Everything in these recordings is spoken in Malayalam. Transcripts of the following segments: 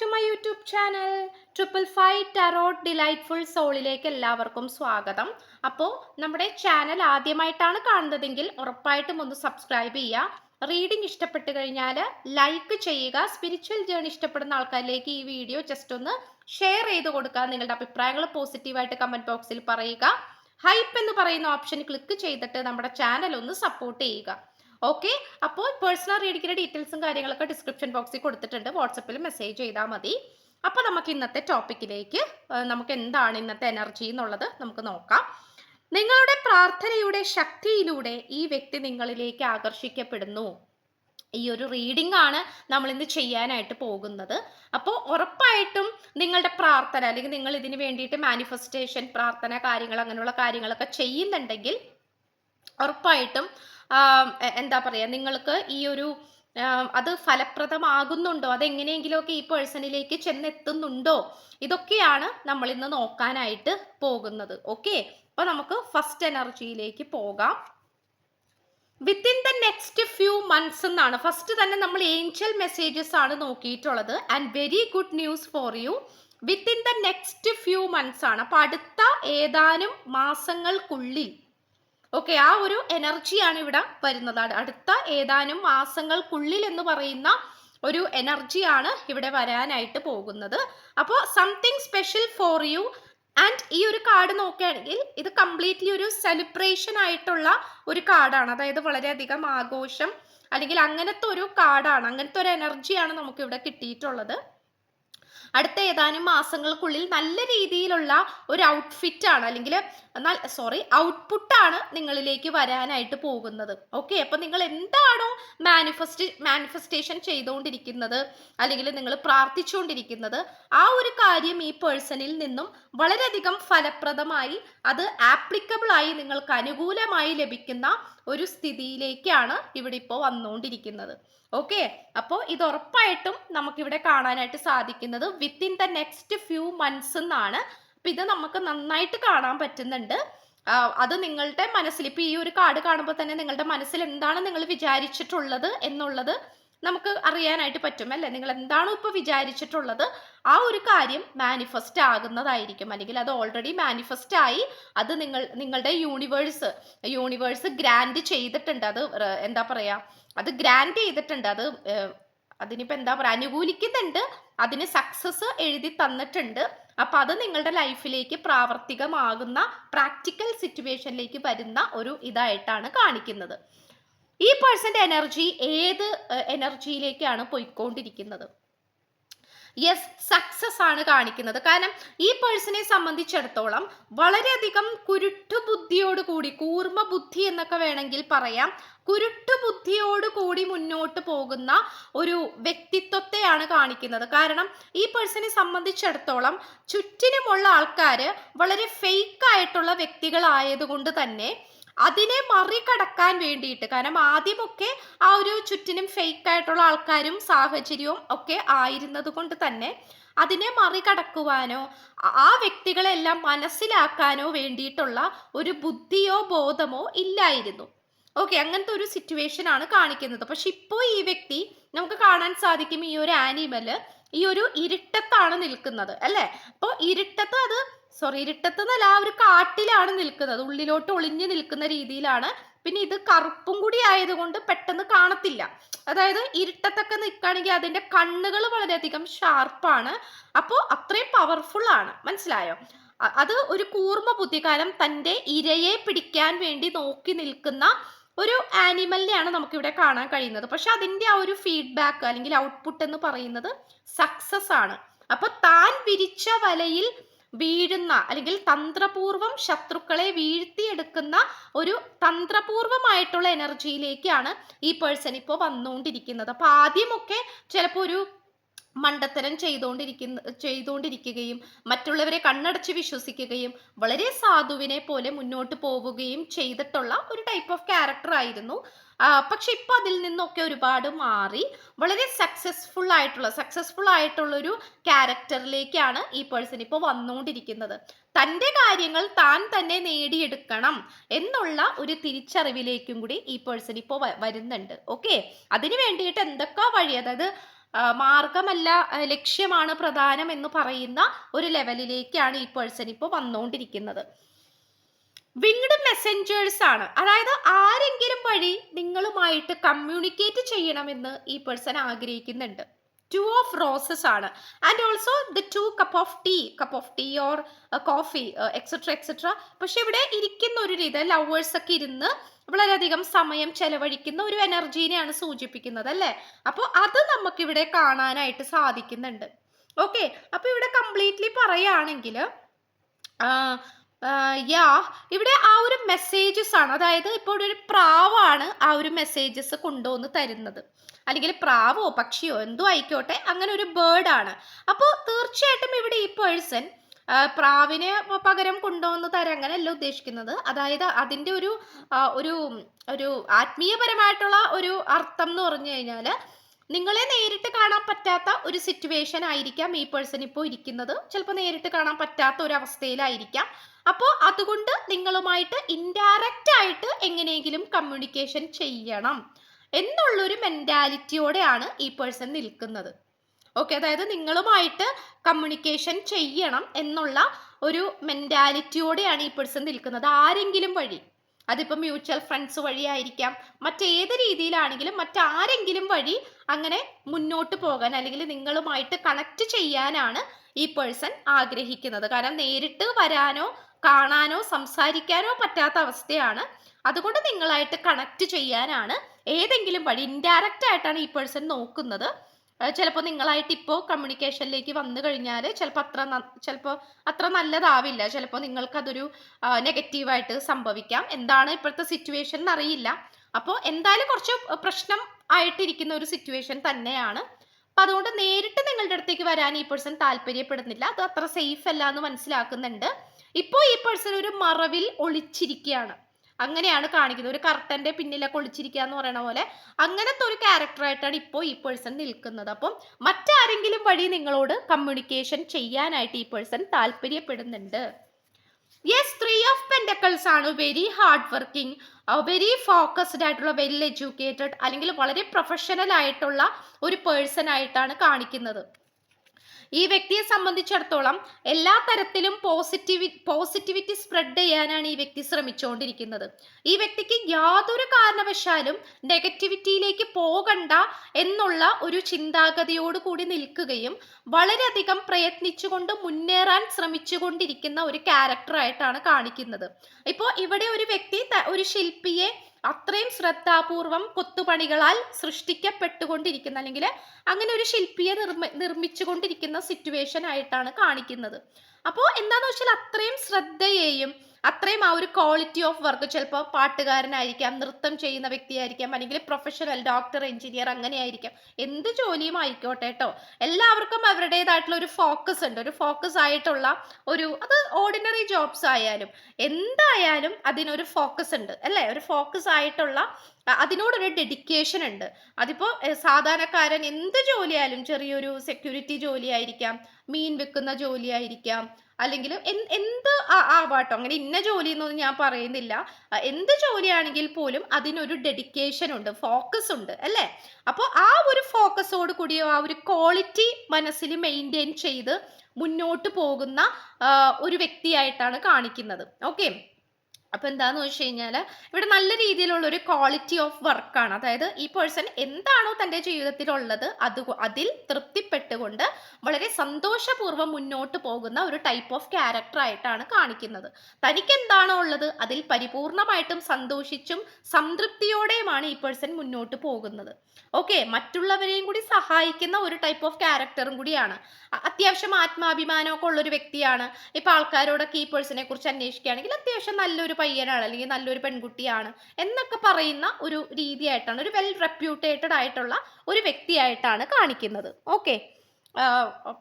To my YouTube channel triple five tarot delightful സോളിലേക്ക് എല്ലാവർക്കും സ്വാഗതം. അപ്പോൾ നമ്മുടെ ചാനൽ ആദ്യമായിട്ടാണ് കാണുന്നതെങ്കിൽ ഉറപ്പായിട്ടും ഒന്ന് സബ്സ്ക്രൈബ് ചെയ്യുക റീഡിംഗ് ഇഷ്ടപ്പെട്ട് കഴിഞ്ഞാൽ ലൈക്ക് ചെയ്യുക. സ്പിരിച്വൽ ജേണി ഇഷ്ടപ്പെടുന്ന ആൾക്കാരിലേക്ക് ഈ വീഡിയോ ജസ്റ്റ് ഒന്ന് ഷെയർ ചെയ്ത് കൊടുക്കുക. നിങ്ങളുടെ അഭിപ്രായങ്ങൾ പോസിറ്റീവായിട്ട് കമന്റ് ബോക്സിൽ പറയുക. ഹൈപ്പ് എന്ന് പറയുന്ന ഓപ്ഷൻ ക്ലിക്ക് ചെയ്തിട്ട് നമ്മുടെ ചാനൽ ഒന്ന് സപ്പോർട്ട് ചെയ്യുക. ഓക്കെ അപ്പോൾ പേഴ്സണൽ റീഡിങ്ങിന്റെ ഡീറ്റെയിൽസും കാര്യങ്ങളൊക്കെ ഡിസ്ക്രിപ്ഷൻ ബോക്സിൽ കൊടുത്തിട്ടുണ്ട്. വാട്സപ്പിൽ മെസ്സേജ് ചെയ്താൽ മതി. അപ്പോൾ നമുക്ക് ഇന്നത്തെ ടോപ്പിക്കിലേക്ക് നമുക്ക് എന്താണ് ഇന്നത്തെ എനർജി എന്നുള്ളത് നമുക്ക് നോക്കാം. നിങ്ങളുടെ പ്രാർത്ഥനയുടെ ശക്തിയിലൂടെ ഈ വ്യക്തി നിങ്ങളിലേക്ക് ആകർഷിക്കപ്പെടുന്നു. ഈ ഒരു റീഡിംഗ് ആണ് നമ്മൾ ഇന്ന് ചെയ്യാനായിട്ട് പോകുന്നത്. അപ്പോൾ ഉറപ്പായിട്ടും നിങ്ങളുടെ പ്രാർത്ഥന അല്ലെങ്കിൽ നിങ്ങൾ ഇതിന് വേണ്ടിയിട്ട് മാനിഫെസ്റ്റേഷൻ പ്രാർത്ഥന കാര്യങ്ങൾ അങ്ങനെയുള്ള കാര്യങ്ങളൊക്കെ ചെയ്യുന്നുണ്ടെങ്കിൽ ഉറപ്പായിട്ടും എന്താ പറയുക നിങ്ങൾക്ക് ഈ ഒരു അത് ഫലപ്രദമാകുന്നുണ്ടോ? അതെങ്ങനെയെങ്കിലുമൊക്കെ ഈ പേഴ്സണിലേക്ക് ചെന്നെത്തുന്നുണ്ടോ? ഇതൊക്കെയാണ് നമ്മൾ ഇന്ന് നോക്കാനായിട്ട് പോകുന്നത്. ഓക്കെ? അപ്പൊ നമുക്ക് ഫസ്റ്റ് എനർജിയിലേക്ക് പോകാം. Within the next few months എന്നാണ്. ഫസ്റ്റ് തന്നെ നമ്മൾ ഏഞ്ചൽ മെസ്സേജസ് ആണ് നോക്കിയിട്ടുള്ളത്. And very good news for you within the next few months ആണ്. അപ്പൊ അടുത്ത ഏതാനും മാസങ്ങൾക്കുള്ളിൽ ഓക്കെ ആ ഒരു എനർജിയാണ് ഇവിടെ വരുന്നത്. അടുത്ത ഏതാനും മാസങ്ങൾക്കുള്ളിൽ എന്ന് പറയുന്ന ഒരു എനർജിയാണ് ഇവിടെ വരാനായിട്ട് പോകുന്നത്. അപ്പോൾ something special for you and ഈ ഒരു കാർഡ് നോക്കുകയാണെങ്കിൽ ഇത് കംപ്ലീറ്റ്ലി ഒരു സെലിബ്രേഷൻ ആയിട്ടുള്ള ഒരു കാർഡാണ് അതായത് വളരെയധികം ആഘോഷം അല്ലെങ്കിൽ അങ്ങനത്തെ ഒരു കാർഡാണ് അങ്ങനത്തെ ഒരു എനർജിയാണ് നമുക്ക് ഇവിടെ കിട്ടിയിട്ടുള്ളത്. അടുത്ത ഏതാനും മാസങ്ങൾക്കുള്ളിൽ നല്ല രീതിയിലുള്ള ഒരു ഔട്ട്ഫിറ്റ് ആണ്. അല്ലെങ്കിൽ സോറി ഔട്ട്പുട്ടാണ് നിങ്ങളിലേക്ക് വരാനായിട്ട് പോകുന്നത്. ഓക്കെ അപ്പൊ നിങ്ങൾ എന്താണോ മാനിഫെസ്റ്റ് മാനിഫെസ്റ്റേഷൻ ചെയ്തുകൊണ്ടിരിക്കുന്നത് അല്ലെങ്കിൽ നിങ്ങൾ പ്രാർത്ഥിച്ചുകൊണ്ടിരിക്കുന്നത് ആ ഒരു കാര്യം ഈ പേഴ്സണിൽ നിന്നും വളരെയധികം ഫലപ്രദമായി അത് ആപ്ലിക്കബിൾ ആയി നിങ്ങൾക്ക് അനുകൂലമായി ലഭിക്കുന്ന ഒരു സ്ഥിതിയിലേക്കാണ് ഇവിടെ ഇപ്പോൾ വന്നുകൊണ്ടിരിക്കുന്നത്. ഓക്കെ അപ്പോൾ ഇത് ഉറപ്പായിട്ടും നമുക്കിവിടെ കാണാനായിട്ട് സാധിക്കുന്നത് within the next few months എന്നാണ് അപ്പൊ ഇത് നമുക്ക് നന്നായിട്ട് കാണാൻ പറ്റുന്നുണ്ട്. അത് നിങ്ങളുടെ മനസ്സിൽ ഇപ്പൊ ഈ ഒരു കാർഡ് കാണുമ്പോൾ തന്നെ നിങ്ങളുടെ മനസ്സിൽ എന്താണ് നിങ്ങൾ വിചാരിച്ചിട്ടുള്ളത് എന്നുള്ളത് നമുക്ക് അറിയാനായിട്ട് പറ്റും അല്ലേ? നിങ്ങൾ എന്താണോ ഇപ്പോൾ വിചാരിച്ചിട്ടുള്ളത് ആ ഒരു കാര്യം മാനിഫെസ്റ്റ് ആകുന്നതായിരിക്കും. അല്ലെങ്കിൽ അത് ഓൾറെഡി മാനിഫെസ്റ്റ് ആയി അത് നിങ്ങൾ നിങ്ങളുടെ യൂണിവേഴ്സ് യൂണിവേഴ്സ് ഗ്രാൻഡ് ചെയ്തിട്ടുണ്ട്. അത് എന്താ പറയാ അത് ഗ്രാൻഡ് ചെയ്തിട്ടുണ്ട്. അത് അതിനിപ്പോൾ അതിനിപ്പോ എന്താ പറയുക അനുകൂലിക്കുന്നുണ്ട്. അതിന് സക്സസ് എഴുതി തന്നിട്ടുണ്ട്. അപ്പോൾ അത് നിങ്ങളുടെ ലൈഫിലേക്ക് പ്രാവർത്തികമാകുന്ന പ്രാക്ടിക്കൽ സിറ്റുവേഷനിലേക്ക് വരുന്ന ഒരു ഇതായിട്ടാണ് കാണിക്കുന്നത്. ഈ പേഴ്സന്റെ എനർജി ഏത് എനർജിയിലേക്കാണ് പോയിക്കൊണ്ടിരിക്കുന്നത്? യെസ് സക്സസ് ആണ് കാണിക്കുന്നത്. കാരണം ഈ പേഴ്സണെ സംബന്ധിച്ചിടത്തോളം വളരെയധികം കുരുട്ടു ബുദ്ധിയോട് കൂടി കൂർമ്മ ബുദ്ധി എന്നൊക്കെ വേണമെങ്കിൽ പറയാം. കുരുട്ടു ബുദ്ധിയോട് കൂടി മുന്നോട്ട് പോകുന്ന ഒരു വ്യക്തിത്വത്തെയാണ് കാണിക്കുന്നത്. കാരണം ഈ പേഴ്സണെ സംബന്ധിച്ചിടത്തോളം ചുറ്റിനുമുള്ള ആൾക്കാർ വളരെ ഫേക്ക് ആയിട്ടുള്ള വ്യക്തികളായതുകൊണ്ട് തന്നെ അതിനെ മറികടക്കാൻ വേണ്ടിയിട്ട്. കാരണം ആദ്യമൊക്കെ ആ ഒരു ചുറ്റിനും ഫേക്ക് ആയിട്ടുള്ള ആൾക്കാരും സാഹചര്യവും ഒക്കെ ആയിരുന്നത് കൊണ്ട് തന്നെ അതിനെ മറികടക്കുവാനോ ആ- വ്യക്തികളെല്ലാം മനസ്സിലാക്കാനോ വേണ്ടിയിട്ടുള്ള ഒരു ബുദ്ധിയോ ബോധമോ ഇല്ലായിരുന്നു. ഓക്കെ അങ്ങനത്തെ ഒരു സിറ്റുവേഷൻ ആണ് കാണിക്കുന്നത്. പക്ഷെ ഇപ്പോൾ ഈ വ്യക്തി നമുക്ക് കാണാൻ സാധിക്കും ഈ ഒരു ആനിമൽ ഈ ഒരു ഇരുട്ടത്താണ് നിൽക്കുന്നത് അല്ലേ? അപ്പോൾ ഇരുട്ടത്ത് അത് സോറി ഇരുട്ടത്ത് എന്നല്ല ആ ഒരു കാട്ടിലാണ് നിൽക്കുന്നത്. ഉള്ളിലോട്ട് ഒളിഞ്ഞു നിൽക്കുന്ന രീതിയിലാണ്. പിന്നെ ഇത് കറുപ്പും കൂടി ആയതുകൊണ്ട് പെട്ടെന്ന് കാണത്തില്ല. അതായത് ഇരുട്ടത്തൊക്കെ നിൽക്കുകയാണെങ്കിൽ അതിന്റെ കണ്ണുകൾ വളരെയധികം ഷാർപ്പാണ് അപ്പോൾ അത്രയും പവർഫുൾ ആണ്. മനസ്സിലായോ? അത് ഒരു കൂർമ്മ ബുദ്ധികാലം തന്റെ ഇരയെ പിടിക്കാൻ വേണ്ടി നോക്കി നിൽക്കുന്ന ഒരു ആനിമലിനെയാണ് നമുക്കിവിടെ കാണാൻ കഴിയുന്നത്. പക്ഷെ അതിന്റെ ആ ഒരു ഫീഡ്ബാക്ക് അല്ലെങ്കിൽ ഔട്ട്പുട്ട് എന്ന് പറയുന്നത് സക്സസ് ആണ്. അപ്പൊ താൻ വിരിച്ച വലയിൽ വീഴുന്ന അല്ലെങ്കിൽ തന്ത്രപൂർവം ശത്രുക്കളെ വീഴ്ത്തിയെടുക്കുന്ന ഒരു തന്ത്രപൂർവമായിട്ടുള്ള എനർജിയിലേക്കാണ് ഈ പേഴ്സൺ ഇപ്പോൾ വന്നുകൊണ്ടിരിക്കുന്നത്. അപ്പൊ ആദ്യമൊക്കെ ചിലപ്പോൾ ഒരു മണ്ടത്തരം ചെയ്തുകൊണ്ടിരിക്കുന്ന ചെയ്തുകൊണ്ടിരിക്കുകയും മറ്റുള്ളവരെ കണ്ണടച്ച് വിശ്വസിക്കുകയും വളരെ സാധുവിനെ പോലെ മുന്നോട്ട് പോവുകയും ചെയ്തിട്ടുള്ള ഒരു ടൈപ്പ് ഓഫ് ക്യാരക്ടർ ആയിരുന്നു. പക്ഷെ ഇപ്പൊ അതിൽ നിന്നൊക്കെ ഒരുപാട് മാറി വളരെ സക്സസ്ഫുൾ ആയിട്ടുള്ള സക്സസ്ഫുൾ ആയിട്ടുള്ള ഒരു ക്യാരക്ടറിലേക്കാണ് ഈ പേഴ്സൺ ഇപ്പോൾ വന്നുകൊണ്ടിരിക്കുന്നത് തന്റെ കാര്യങ്ങൾ താൻ തന്നെ നേടിയെടുക്കണം എന്നുള്ള ഒരു തിരിച്ചറിവിലേക്കും കൂടി ഈ പേഴ്സൺ ഇപ്പോൾ വരുന്നുണ്ട്. ഓക്കെ അതിന് വേണ്ടിയിട്ട് എന്തൊക്കെ വഴി അതായത് മാർഗമല്ല ലക്ഷ്യമാണ് പ്രധാനം എന്ന് പറയുന്ന ഒരു ലെവലിലേക്കാണ് ഈ പേഴ്സൺ ഇപ്പോൾ വന്നുകൊണ്ടിരിക്കുന്നത് വിങ്ഡ് മെസ്സഞ്ചേഴ്സ് ആണ്. അതായത് ആരെങ്കിലും വഴി നിങ്ങളുമായിട്ട് കമ്മ്യൂണിക്കേറ്റ് ചെയ്യണമെന്ന് ഈ പേഴ്സൺ ആഗ്രഹിക്കുന്നുണ്ട്. ടു ഓഫ് റോസസ് ആണ്. And also the two cup of tea cup of tea or coffee etcetera etcetera പക്ഷെ ഇവിടെ ഇരിക്കുന്ന ഒരു രീതി ലവേഴ്സ് ഒക്കെ ഇരുന്ന് വളരെയധികം സമയം ചെലവഴിക്കുന്ന ഒരു എനർജീനെയാണ് സൂചിപ്പിക്കുന്നത് അല്ലേ? അപ്പോൾ അത് നമുക്കിവിടെ കാണാനായിട്ട് സാധിക്കുന്നുണ്ട്. ഓക്കെ അപ്പോൾ ഇവിടെ കംപ്ലീറ്റ്ലി പറയുകയാണെങ്കിൽ യാ ഇവിടെ ആ ഒരു മെസ്സേജസ് ആണ്. അതായത് ഇപ്പോൾ ഒരു പ്രാവാണ് ആ ഒരു മെസ്സേജസ് കൊണ്ടുവന്ന് തരുന്നത്. അല്ലെങ്കിൽ പ്രാവോ പക്ഷിയോ എന്തോ ആയിക്കോട്ടെ അങ്ങനെ ഒരു ബേർഡ് ആണ്. അപ്പോൾ തീർച്ചയായിട്ടും ഇവിടെ ഈ പേഴ്സൺ പ്രാവിനെ പകരം കൊണ്ടുവന്ന് തരാൻ അങ്ങനെയല്ല ഉദ്ദേശിക്കുന്നത്. അതായത് അതിന്റെ ഒരു ഒരു ഒരു ആത്മീയപരമായിട്ടുള്ള ഒരു അർത്ഥം എന്ന് പറഞ്ഞു കഴിഞ്ഞാൽ നിങ്ങളെ നേരിട്ട് കാണാൻ പറ്റാത്ത ഒരു സിറ്റുവേഷൻ ആയിരിക്കാം ഈ പേഴ്സൺ ഇപ്പോൾ ഇരിക്കുന്നത്. ചിലപ്പോൾ നേരിട്ട് കാണാൻ പറ്റാത്ത ഒരു അവസ്ഥയിലായിരിക്കാം. അപ്പോൾ അതുകൊണ്ട് നിങ്ങളുമായിട്ട് ഇൻഡയറക്റ്റ് ആയിട്ട് എങ്ങനെയെങ്കിലും കമ്മ്യൂണിക്കേഷൻ ചെയ്യണം എന്നുള്ളൊരു മെന്റാലിറ്റിയോടെയാണ് ഈ പേഴ്സൺ നിൽക്കുന്നത്. ഓക്കെ അതായത് നിങ്ങളുമായിട്ട് കമ്മ്യൂണിക്കേഷൻ ചെയ്യണം എന്നുള്ള ഒരു മെന്റാലിറ്റിയോടെയാണ് ഈ പേഴ്സൺ നിൽക്കുന്നത്. ആരെങ്കിലും വഴി. അതിപ്പോൾ മ്യൂച്വൽ ഫ്രണ്ട്സ് വഴിയായിരിക്കാം. മറ്റേത് രീതിയിലാണെങ്കിലും മറ്റാരെങ്കിലും വഴി അങ്ങനെ മുന്നോട്ട് പോകാൻ അല്ലെങ്കിൽ നിങ്ങളുമായിട്ട് കണക്ട് ചെയ്യാനാണ് ഈ പേഴ്സൺ ആഗ്രഹിക്കുന്നത്. കാരണം നേരിട്ട് വരാനോ കാണാനോ സംസാരിക്കാനോ പറ്റാത്ത അവസ്ഥയാണ്. അതുകൊണ്ട് നിങ്ങളായിട്ട് കണക്ട് ചെയ്യാനാണ് ഏതെങ്കിലും വഴി ഇൻഡയറക്റ്റ് ആയിട്ടാണ് ഈ പേഴ്സൺ നോക്കുന്നത്. ചിലപ്പോൾ നിങ്ങളായിട്ട് ഇപ്പോൾ കമ്മ്യൂണിക്കേഷനിലേക്ക് വന്നു കഴിഞ്ഞാൽ ചിലപ്പോൾ അത്ര ചിലപ്പോൾ അത്ര നല്ലതാവില്ല. ചിലപ്പോൾ നിങ്ങൾക്കതൊരു നെഗറ്റീവായിട്ട് സംഭവിക്കാം. എന്താണ് ഇപ്പോഴത്തെ സിറ്റുവേഷൻ എന്നറിയില്ല അപ്പോൾ എന്തായാലും കുറച്ച് പ്രശ്നം ആയിട്ടിരിക്കുന്ന ഒരു സിറ്റുവേഷൻ തന്നെയാണ്. അപ്പം അതുകൊണ്ട് നേരിട്ട് നിങ്ങളുടെ അടുത്തേക്ക് വരാൻ ഈ പേഴ്സൺ താല്പര്യപ്പെടുന്നില്ല. അത് അത്ര സേഫ് അല്ല എന്ന് മനസ്സിലാക്കുന്നുണ്ട്. ഇപ്പോൾ ഈ പേഴ്സൺ ഒരു മറവിൽ ഒളിച്ചിരിക്കുകയാണ്. അങ്ങനെയാണ് കാണിക്കുന്നത്. ഒരു കർട്ടന്റെ പിന്നിലൊക്കെ ഒളിച്ചിരിക്കുക എന്ന് പറയുന്ന പോലെ അങ്ങനത്തെ ഒരു ക്യാരക്ടറായിട്ടാണ് ഇപ്പോൾ ഈ പേഴ്സൺ നിൽക്കുന്നത്. അപ്പം മറ്റാരെങ്കിലും വഴി നിങ്ങളോട് കമ്മ്യൂണിക്കേഷൻ ചെയ്യാനായിട്ട് ഈ പേഴ്സൺ താല്പര്യപ്പെടുന്നുണ്ട്? യെസ് ത്രീ ഓഫ് പെൻഡക്കിൾസ് ആണ്. Very hard working very focused ആയിട്ടുള്ള വെൽ എഡ്യൂക്കേറ്റഡ് അല്ലെങ്കിൽ വളരെ പ്രൊഫഷണൽ ആയിട്ടുള്ള ഒരു പേഴ്സൺ ആയിട്ടാണ് കാണിക്കുന്നത്. ഈ വ്യക്തിയെ സംബന്ധിച്ചിടത്തോളം എല്ലാ തരത്തിലും പോസിറ്റിവി പോസിറ്റിവിറ്റി സ്പ്രെഡ് ചെയ്യാനാണ് ഈ വ്യക്തി ശ്രമിച്ചുകൊണ്ടിരിക്കുന്നത് ഈ വ്യക്തിക്ക് യാതൊരു കാരണവശാലും നെഗറ്റിവിറ്റിയിലേക്ക് പോകണ്ട എന്നുള്ള ഒരു ചിന്താഗതിയോട് കൂടി നിൽക്കുകയും വളരെയധികം പ്രയത്നിച്ചുകൊണ്ട് മുന്നേറാൻ ശ്രമിച്ചുകൊണ്ടിരിക്കുന്ന ഒരു ക്യാരക്ടറായിട്ടാണ് കാണിക്കുന്നത്. ഇപ്പോൾ ഇവിടെ ഒരു വ്യക്തി ഒരു ശില്പിയെ അത്രയും ശ്രദ്ധാപൂർവം കൊത്തുപണികളാൽ സൃഷ്ടിക്കപ്പെട്ടുകൊണ്ടിരിക്കുന്ന അല്ലെങ്കിൽ അങ്ങനെ ഒരു ശില്പിയെ നിർമ്മി നിർമ്മിച്ചുകൊണ്ടിരിക്കുന്ന സിറ്റുവേഷൻ ആയിട്ടാണ് കാണിക്കുന്നത്. അപ്പോൾ എന്താന്ന് വെച്ചാൽ അത്രയും ശ്രദ്ധയെയും അത്രയും ആ ഒരു ക്വാളിറ്റി ഓഫ് വർക്ക് ചിലപ്പോൾ പാട്ടുകാരനായിരിക്കാം നൃത്തം ചെയ്യുന്ന വ്യക്തിയായിരിക്കാം അല്ലെങ്കിൽ പ്രൊഫഷണൽ ഡോക്ടർ എഞ്ചിനീയർ അങ്ങനെയായിരിക്കാം. എന്ത് ജോലിയും ആയിക്കോട്ടെ കേട്ടോ. എല്ലാവർക്കും അവരുടേതായിട്ടുള്ള ഒരു ഫോക്കസ് ഉണ്ട്. ഒരു ഫോക്കസ് ആയിട്ടുള്ള ഒരു അത് ഓർഡിനറി ജോബ്സ് ആയാലും എന്തായാലും അതിനൊരു ഫോക്കസ് ഉണ്ട്. അല്ലേ? ഒരു ഫോക്കസ് ആയിട്ടുള്ള അതിനോടൊരു ഡെഡിക്കേഷൻ ഉണ്ട്. അതിപ്പോൾ സാധാരണക്കാരൻ എന്ത് ജോലിയായാലും ചെറിയൊരു സെക്യൂരിറ്റി ജോലിയായിരിക്കാം മീൻ വെക്കുന്ന ജോലിയായിരിക്കാം അല്ലെങ്കിൽ എന്ത് ആവാട്ടോ അങ്ങനെ ഇന്ന ജോലി എന്നൊന്നും ഞാൻ പറയുന്നില്ല. എന്ത് ജോലിയാണെങ്കിൽ പോലും അതിനൊരു ഡെഡിക്കേഷൻ ഉണ്ട് ഫോക്കസ് ഉണ്ട് അല്ലേ? അപ്പോൾ ആ ഒരു ഫോക്കസോട് കൂടിയോ ആ ഒരു ക്വാളിറ്റി മനസ്സിൽ മെയിന്റെയിൻ ചെയ്ത് മുന്നോട്ട് പോകുന്ന ഒരു വ്യക്തിയായിട്ടാണ് കാണിക്കുന്നത്. ഓക്കെ? അപ്പൊ എന്താന്ന് വെച്ച് കഴിഞ്ഞാൽ ഇവിടെ നല്ല രീതിയിലുള്ള ഒരു ക്വാളിറ്റി ഓഫ് വർക്കാണ് അതായത് ഈ പേഴ്സൺ എന്താണോ തന്റെ ജീവിതത്തിലുള്ളത് അത് അതിൽ തൃപ്തിപ്പെട്ടുകൊണ്ട് വളരെ സന്തോഷപൂർവം മുന്നോട്ട് പോകുന്ന ഒരു ടൈപ്പ് ഓഫ് ക്യാരക്ടർ ആയിട്ടാണ് കാണിക്കുന്നത്. തനിക്ക് എന്താണോ ഉള്ളത് അതിൽ പരിപൂർണമായിട്ടും സന്തോഷിച്ചും സംതൃപ്തിയോടെയുമാണ് ഈ പേഴ്സൺ മുന്നോട്ട് പോകുന്നത്. ഓക്കെ മറ്റുള്ളവരെയും കൂടി സഹായിക്കുന്ന ഒരു ടൈപ്പ് ഓഫ് ക്യാരക്ടറും കൂടിയാണ്. അത്യാവശ്യം ആത്മാഭിമാനമൊക്കെ ഉള്ള ഒരു വ്യക്തിയാണ്. ഇപ്പൊ ആൾക്കാരോടൊക്കെ ഈ പേഴ്സണെ കുറിച്ച് അന്വേഷിക്കുകയാണെങ്കിൽ അത്യാവശ്യം നല്ലൊരു പയ്യനാണ് അല്ലെങ്കിൽ നല്ലൊരു പെൺകുട്ടിയാണ് എന്നൊക്കെ പറയുന്ന ഒരു രീതിയായിട്ടാണ് ഒരു വെൽ റെപ്യൂട്ടേറ്റഡ് ആയിട്ടുള്ള ഒരു വ്യക്തിയായിട്ടാണ് കാണിക്കുന്നത്. ഓക്കെ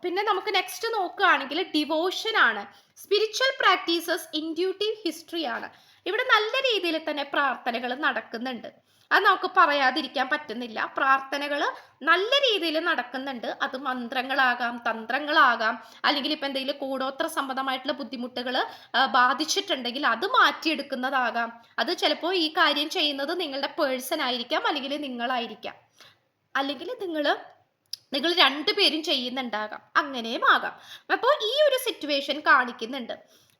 പിന്നെ നമുക്ക് നെക്സ്റ്റ് നോക്കുകയാണെങ്കിൽ ഡിവോഷൻ ആണ്. സ്പിരിച്വൽ പ്രാക്ടീസസ് ഇൻഡ്യൂട്ടീവ് ഹിസ്റ്ററി ആണ്. ഇവിടെ നല്ല രീതിയിൽ തന്നെ പ്രാർത്ഥനകൾ നടക്കുന്നുണ്ട്. അത് നമുക്ക് പറയാതിരിക്കാൻ പറ്റുന്നില്ല. പ്രാർത്ഥനകൾ നല്ല രീതിയിൽ നടക്കുന്നുണ്ട്. അത് മന്ത്രങ്ങളാകാം തന്ത്രങ്ങളാകാം. അല്ലെങ്കിൽ ഇപ്പം എന്തെങ്കിലും കൂടോത്ര സംബന്ധമായിട്ടുള്ള ബുദ്ധിമുട്ടുകൾ ബാധിച്ചിട്ടുണ്ടെങ്കിൽ അത് മാറ്റിയെടുക്കുന്നതാകാം. അത് ചിലപ്പോൾ ഈ കാര്യം ചെയ്യുന്നത് നിങ്ങളുടെ പേഴ്സൺ ആയിരിക്കാം അല്ലെങ്കിൽ നിങ്ങളായിരിക്കാം. അല്ലെങ്കിൽ നിങ്ങൾ നിങ്ങൾ രണ്ടുപേരും ചെയ്യുന്നുണ്ടാകാം. അങ്ങനെയും ആകാം. അപ്പോൾ ഈ ഒരു സിറ്റുവേഷൻ കാണിക്കുന്നുണ്ട്.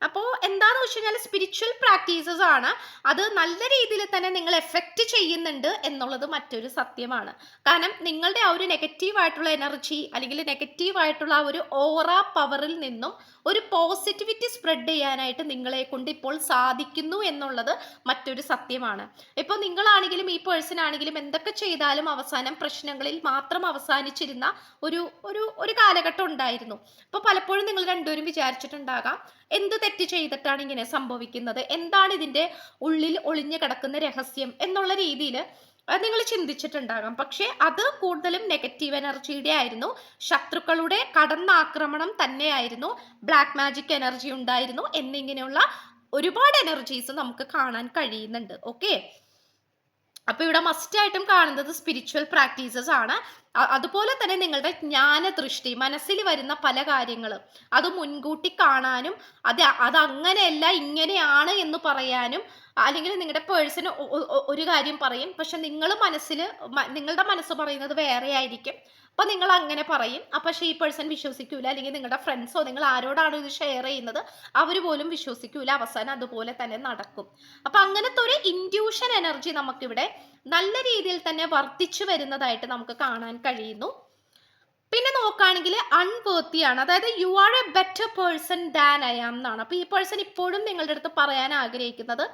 അപ്പോൾ എന്താണെന്ന് വെച്ച് കഴിഞ്ഞാൽ സ്പിരിച്വൽ പ്രാക്ടീസസ് ആണ്. അത് നല്ല രീതിയിൽ തന്നെ നിങ്ങൾ എഫക്റ്റ് ചെയ്യുന്നുണ്ട് എന്നുള്ളത് മറ്റൊരു സത്യമാണ്. കാരണം നിങ്ങളുടെ ആ ഒരു നെഗറ്റീവ് ആയിട്ടുള്ള എനർജി അല്ലെങ്കിൽ നെഗറ്റീവ് ആയിട്ടുള്ള ആ ഒരു ഓറ പവറിൽ നിന്നും ഒരു പോസിറ്റിവിറ്റി സ്പ്രെഡ് ചെയ്യാനായിട്ട് നിങ്ങളെ കൊണ്ട് ഇപ്പോൾ സാധിക്കുന്നു എന്നുള്ളത് മറ്റൊരു സത്യമാണ്. ഇപ്പോൾ നിങ്ങളാണെങ്കിലും ഈ പേഴ്സൺ ആണെങ്കിലും എന്തൊക്കെ ചെയ്താലും അവസാനം പ്രശ്നങ്ങളിൽ മാത്രം അവസാനിച്ചിരുന്ന ഒരു ഒരു ഒരു കാലഘട്ടം ഉണ്ടായിരുന്നു. അപ്പോൾ പലപ്പോഴും നിങ്ങൾ രണ്ടുപേരും വിചാരിച്ചിട്ടുണ്ടാകാം എന്ത് തെറ്റ് ചെയ്തിട്ടാണ് ഇങ്ങനെ സംഭവിക്കുന്നത്? എന്താണ് ഇതിന്റെ ഉള്ളിൽ ഒളിഞ്ഞു കിടക്കുന്ന രഹസ്യം എന്നുള്ള രീതിയിൽ നിങ്ങൾ ചിന്തിച്ചിട്ടുണ്ടാകാം. പക്ഷേ അത് കൂടുതലും നെഗറ്റീവ് എനർജിയുടെ ആയിരുന്നു. ശത്രുക്കളുടെ കടന്നാക്രമണം തന്നെയായിരുന്നു. ബ്ലാക്ക് മാജിക് എനർജി ഉണ്ടായിരുന്നു എന്നിങ്ങനെയുള്ള ഒരുപാട് എനർജീസ് നമുക്ക് കാണാൻ കഴിയുന്നുണ്ട്. ഓക്കെ അപ്പൊ ഇവിടെ മസ്റ്റ് ആയിട്ടും കാണുന്നത് സ്പിരിച്വൽ പ്രാക്ടീസസ് ആണ്. അതുപോലെ തന്നെ നിങ്ങളുടെ ജ്ഞാനദൃഷ്ടി മനസ്സിൽ വരുന്ന പല കാര്യങ്ങളും. അത് മുൻകൂട്ടി കാണാനും അത് അത് അങ്ങനെയല്ല ഇങ്ങനെയാണ് എന്ന് പറയാനും അല്ലെങ്കിൽ നിങ്ങളുടെ പേഴ്സൺ ഒരു കാര്യം പറയും. പക്ഷെ നിങ്ങൾ മനസ്സിൽ നിങ്ങളുടെ മനസ്സ് പറയുന്നത് വേറെ ആയിരിക്കും അപ്പൊ നിങ്ങൾ അങ്ങനെ പറയും. പക്ഷേ ഈ പേഴ്സൺ വിശ്വസിക്കൂല. അല്ലെങ്കിൽ നിങ്ങളുടെ ഫ്രണ്ട്സോ നിങ്ങൾ ആരോടാണോ ഇത് ഷെയർ ചെയ്യുന്നത് അവർ പോലും വിശ്വസിക്കൂല. അവസാനം അതുപോലെ തന്നെ നടക്കും. അപ്പൊ അങ്ങനത്തെ ഒരു ഇൻഡ്യൂഷൻ എനർജി നമുക്കിവിടെ നല്ല രീതിയിൽ തന്നെ വർദ്ധിച്ചു വരുന്നതായിട്ട് നമുക്ക് കാണാൻ കഴിയുന്നു. പിന്നെ നോക്കുകയാണെങ്കിൽ അൺവേർത്തിയാണ് അതായത് you are a better person than I am എന്നാണ്. അപ്പോൾ ഈ പേഴ്സൺ ഇപ്പോഴും നിങ്ങളുടെ അടുത്ത് പറയാൻ ആഗ്രഹിക്കുന്നത്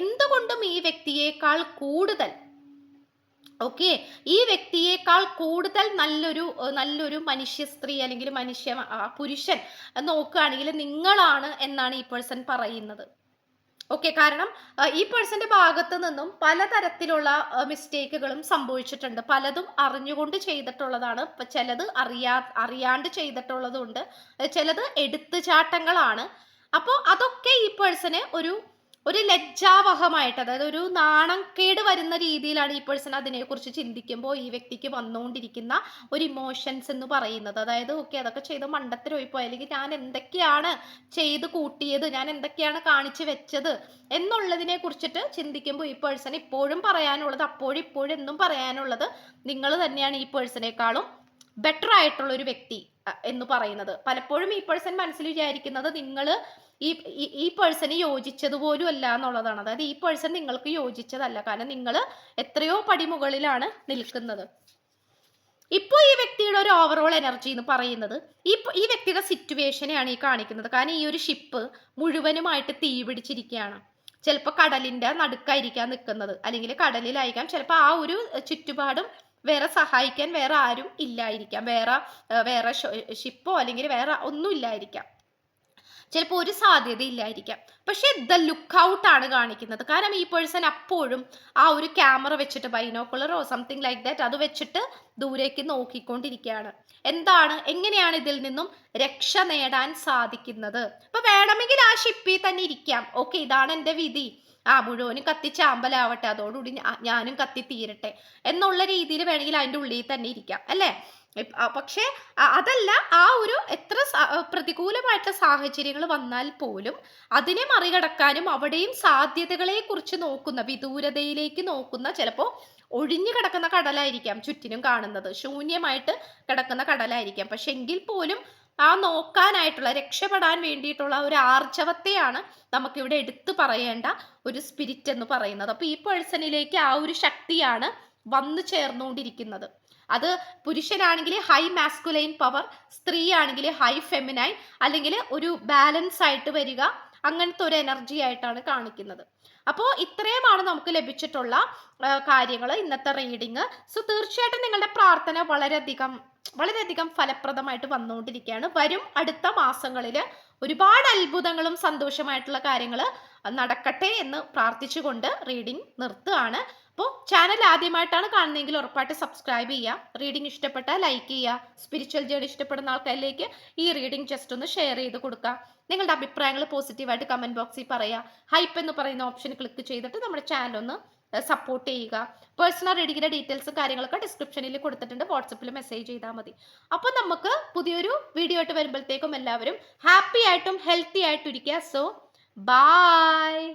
എന്തുകൊണ്ടും ഈ വ്യക്തിയേക്കാൾ കൂടുതൽ. ഓക്കെ ഈ വ്യക്തിയേക്കാൾ കൂടുതൽ നല്ലൊരു നല്ലൊരു മനുഷ്യ സ്ത്രീ അല്ലെങ്കിൽ മനുഷ്യ പുരുഷൻ നോക്കുകയാണെങ്കിൽ നിങ്ങളാണ് എന്നാണ് ഈ പേഴ്സൺ പറയുന്നത്. ഓക്കെ കാരണം ഈ പേഴ്സന്റെ ഭാഗത്ത് നിന്നും പലതരത്തിലുള്ള മിസ്റ്റേക്കുകളും സംഭവിച്ചിട്ടുണ്ട്. പലതും അറിഞ്ഞുകൊണ്ട് ചെയ്തിട്ടുള്ളതാണ്. ചിലത് അറിയാ അറിയാണ്ട് ചെയ്തിട്ടുള്ളതുണ്ട്. ചിലത് എടുത്തുചാട്ടങ്ങളാണ് അപ്പോൾ അതൊക്കെ ഈ പേഴ്സന് ഒരു ഒരു ലജ്ജാവഹമായിട്ട് അതായത് ഒരു നാണംകേട് വരുന്ന രീതിയിലാണ് ഈ പേഴ്സൺ അതിനെക്കുറിച്ച് ചിന്തിക്കുമ്പോൾ ഈ വ്യക്തിക്ക് വന്നുകൊണ്ടിരിക്കുന്ന ഒരു ഇമോഷൻസ് എന്ന് പറയുന്നത്. അതായത് ഓക്കെ അതൊക്കെ ചെയ്ത് മണ്ടത്തിലൊഴിപ്പോയി അല്ലെങ്കിൽ ഞാൻ എന്തൊക്കെയാണ് ചെയ്ത് കൂട്ടിയത്? ഞാൻ എന്തൊക്കെയാണ് കാണിച്ചു വെച്ചത്? എന്നുള്ളതിനെ കുറിച്ചിട്ട് ചിന്തിക്കുമ്പോൾ ഈ പേഴ്സൺ ഇപ്പോഴും പറയാനുള്ളത് അപ്പോഴും ഇപ്പോഴും എന്നും പറയാനുള്ളത് നിങ്ങൾ തന്നെയാണ് ഈ പേഴ്സണേക്കാളും ബെറ്റർ ആയിട്ടുള്ള ഒരു വ്യക്തി എന്ന് പറയുന്നത്. പലപ്പോഴും ഈ പേഴ്സൺ മനസ്സിൽ വിചാരിക്കുന്നത് നിങ്ങൾ ഈ ഈ പേഴ്സണ് യോജിച്ചതുപോലും അല്ല എന്നുള്ളതാണ്. അതായത് ഈ പേഴ്സൺ നിങ്ങൾക്ക് യോജിച്ചതല്ല. കാരണം നിങ്ങൾ എത്രയോ പടി മുകളിലാണ് നിൽക്കുന്നത്. ഇപ്പോൾ ഈ വ്യക്തിയുടെ ഒരു ഓവറോൾ എനർജി എന്ന് പറയുന്നത് ഈ ഈ വ്യക്തിയുടെ സിറ്റുവേഷനെയാണ് ഈ കാണിക്കുന്നത്. കാരണം ഈ ഒരു ഷിപ്പ് മുഴുവനുമായിട്ട് തീ പിടിച്ചിരിക്കുകയാണ്. ചിലപ്പോൾ കടലിന്റെ നടുക്കായിരിക്കാം നിൽക്കുന്നത്. അല്ലെങ്കിൽ കടലിലായിരിക്കാം. ചിലപ്പോൾ ആ ഒരു ചുറ്റുപാടും വേറെ സഹായിക്കാൻ വേറെ ആരും ഇല്ലായിരിക്കാം. വേറെ വേറെ ഷിപ്പോ അല്ലെങ്കിൽ വേറെ ഒന്നും ഇല്ലായിരിക്കാം. ചിലപ്പോൾ ഒരു സാധ്യത ഇല്ലായിരിക്കാം പക്ഷേ ദ ലുക്ക് ഔട്ട് ആണ് കാണിക്കുന്നത്. കാരണം ഈ പേഴ്സൺ അപ്പോഴും ആ ഒരു ക്യാമറ വെച്ചിട്ട് ബൈനോക്കുലറോ സംതിങ് ലൈക്ക് ദാറ്റ് അത് വെച്ചിട്ട് ദൂരേക്ക് നോക്കിക്കൊണ്ടിരിക്കുകയാണ്. എന്താണ് എങ്ങനെയാണ് ഇതിൽ നിന്നും രക്ഷ നേടാൻ സാധിക്കുന്നത്? അപ്പൊ വേണമെങ്കിൽ ആ ഷിപ്പിൽ തന്നെ ഇരിക്കാം. ഓക്കെ ഇതാണ് എന്റെ വിധി. ആ മുഴുവനും കത്തിച്ചാമ്പലാവട്ടെ. അതോടുകൂടി ഞാനും കത്തി തീരട്ടെ എന്നുള്ള രീതിയിൽ വേണമെങ്കിൽ അതിന്റെ ഉള്ളിൽ തന്നെ ഇരിക്കാം. അല്ലേ? പക്ഷേ അതല്ല ആ ഒരു എത്ര പ്രതികൂലമായിട്ടുള്ള സാഹചര്യങ്ങൾ വന്നാൽ പോലും അതിനെ മറികടക്കാനും അവിടെയും സാധ്യതകളെ കുറിച്ച് നോക്കുന്ന വിദൂരതയിലേക്ക് നോക്കുന്ന ചിലപ്പോൾ ഒഴിഞ്ഞു കിടക്കുന്ന കടലായിരിക്കാം ചുറ്റിനും കാണുന്നത്. ശൂന്യമായിട്ട് കിടക്കുന്ന കടലായിരിക്കാം. പക്ഷെ എങ്കിൽ പോലും ആ നോക്കാനായിട്ടുള്ള രക്ഷപ്പെടാൻ വേണ്ടിയിട്ടുള്ള ഒരു ആർജവത്തെയാണ് നമുക്കിവിടെ എടുത്തു പറയേണ്ട ഒരു സ്പിരിറ്റ് എന്ന് പറയുന്നത്. അപ്പോൾ ഈ പേഴ്സണിലേക്ക് ആ ഒരു ശക്തിയാണ് വന്നു ചേർന്നുകൊണ്ടിരിക്കുന്നത്. അത് പുരുഷനാണെങ്കിൽ ഹൈ മാസ്കുലൈൻ പവർ സ്ത്രീ ആണെങ്കിൽ ഹൈ ഫെമിനൈൻ അല്ലെങ്കിൽ ഒരു ബാലൻസ് ആയിട്ട് വരിക അങ്ങനത്തെ ഒരു എനർജി ആയിട്ടാണ് കാണിക്കുന്നത്. അപ്പോൾ ഇത്രയുമാണ് നമുക്ക് ലഭിച്ചിട്ടുള്ള കാര്യങ്ങൾ ഇന്നത്തെ റീഡിങ് സോ തീർച്ചയായിട്ടും നിങ്ങളുടെ പ്രാർത്ഥന വളരെയധികം വളരെയധികം ഫലപ്രദമായിട്ട് വന്നുകൊണ്ടിരിക്കുകയാണ്. വരും അടുത്ത മാസങ്ങളിൽ ഒരുപാട് അത്ഭുതങ്ങളും സന്തോഷമായിട്ടുള്ള കാര്യങ്ങൾ നടക്കട്ടെ എന്ന് പ്രാർത്ഥിച്ചുകൊണ്ട് റീഡിംഗ് നിർത്തുകയാണ്. അപ്പോൾ ചാനൽ ആദ്യമായിട്ടാണ് കാണുന്നതെങ്കിൽ ഉറപ്പായിട്ട് സബ്സ്ക്രൈബ് ചെയ്യുക. റീഡിംഗ് ഇഷ്ടപ്പെട്ടാൽ ലൈക്ക് ചെയ്യുക. സ്പിരിച്വൽ ജേണി ഇഷ്ടപ്പെടുന്ന ആൾക്കാരിലേക്ക് ഈ റീഡിംഗ് ജസ്റ്റ് ഒന്ന് ഷെയർ ചെയ്ത് കൊടുക്കുക. നിങ്ങളുടെ അഭിപ്രായങ്ങൾ പോസിറ്റീവായിട്ട് കമന്റ് ബോക്സിൽ പറയുക. ഹൈപ്പ് എന്ന് പറയുന്ന ഓപ്ഷൻ ക്ലിക്ക് ചെയ്തിട്ട് നമ്മുടെ ചാനൽ ഒന്ന് സപ്പോർട്ട് ചെയ്യുക. പേഴ്സണൽ റീഡിങ്ങിന്റെ ഡീറ്റെയിൽസും കാര്യങ്ങളൊക്കെ ഡിസ്ക്രിപ്ഷനിൽ കൊടുത്തിട്ടുണ്ട്. വാട്സപ്പിൽ മെസ്സേജ് ചെയ്താൽ മതി. അപ്പോൾ നമുക്ക് പുതിയൊരു വീഡിയോ ആയിട്ട് വരുമ്പോഴത്തേക്കും എല്ലാവരും ഹാപ്പി ആയിട്ടും ഹെൽത്തി ആയിട്ടും ഇരിക്കുക. So bye